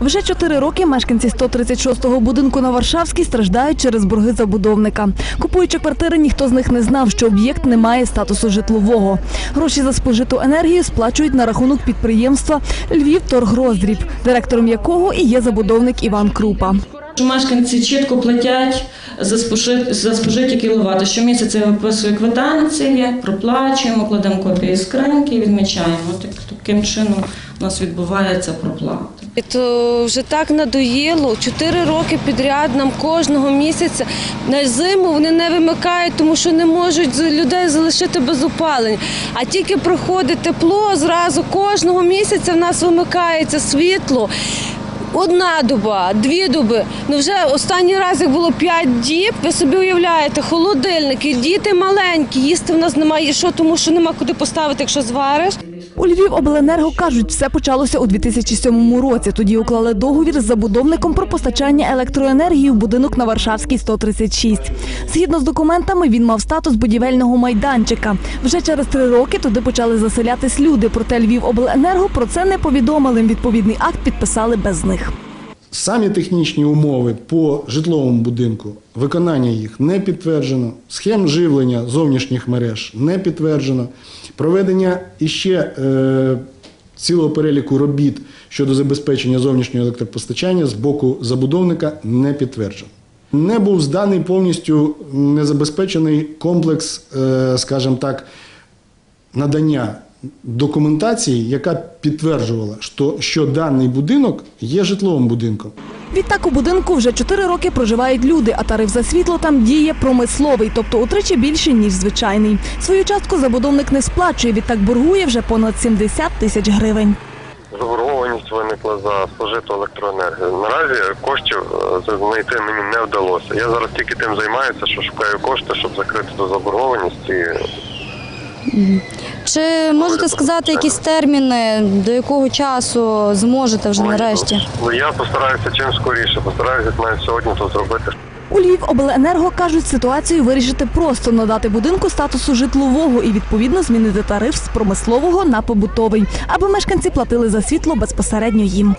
Вже чотири роки мешканці 136-го будинку на Варшавській страждають через борги забудовника. Купуючи квартири, ніхто з них не знав, що об'єкт не має статусу житлового. Гроші за спожиту енергію сплачують на рахунок підприємства Львів Торгроздріб, директором якого і є забудовник Іван Крупа. Мешканці чітко платять за спожи- за спожиті кіловати. Щомісяця я виписую квитанції, проплачуємо, кладемо копії скриньки і відмічаємо. Так, таким чином у нас відбувається проплата. То вже так надоїло. Чотири роки підряд нам кожного місяця на зиму вони не вимикають, тому що не можуть людей залишити без опалення. А тільки проходить тепло, зразу кожного місяця в нас вимикається світло. Одна доба, дві доби. Ну вже останній раз, як було п'ять діб, ви собі уявляєте, холодильники, діти маленькі, їсти в нас немає що, тому що нема куди поставити, якщо звариш. У Львів обленерго кажуть, все почалося у 2007 році. Тоді уклали договір з забудовником про постачання електроенергії в будинок на Варшавській 136. Згідно з документами, він мав статус будівельного майданчика. Вже через три роки туди почали заселятись люди. Проте Львівобленерго про це не повідомили. Відповідний акт підписали без них. Самі технічні умови по житловому будинку, виконання їх не підтверджено, схем живлення зовнішніх мереж не підтверджено, проведення іще е, цілого переліку робіт щодо забезпечення зовнішнього електропостачання з боку забудовника не підтверджено. Не був зданий повністю незабезпечений комплекс, е, скажімо так, надання документації, яка підтверджувала, що, що даний будинок є житловим будинком. Відтак у будинку вже чотири роки проживають люди, а тариф за світло там діє промисловий, тобто утричі більше, ніж звичайний. Свою частку забудовник не сплачує, відтак боргує вже понад 70 тисяч гривень. Заборгованість виникла за спожиту електроенергію. Наразі коштів е, знайти мені не вдалося. Я зараз тільки тим займаюся, що шукаю кошти, щоб закрити ту заборгованість. І Чи можете сказати якісь терміни, до якого часу зможете вже нарешті? Ну, я постараюся чим скоріше, постараюся навіть сьогодні то зробити. У Львівобленерго кажуть, ситуацію вирішити просто надати будинку статусу житлового і відповідно змінити тариф з промислового на побутовий, аби мешканці платили за світло безпосередньо їм.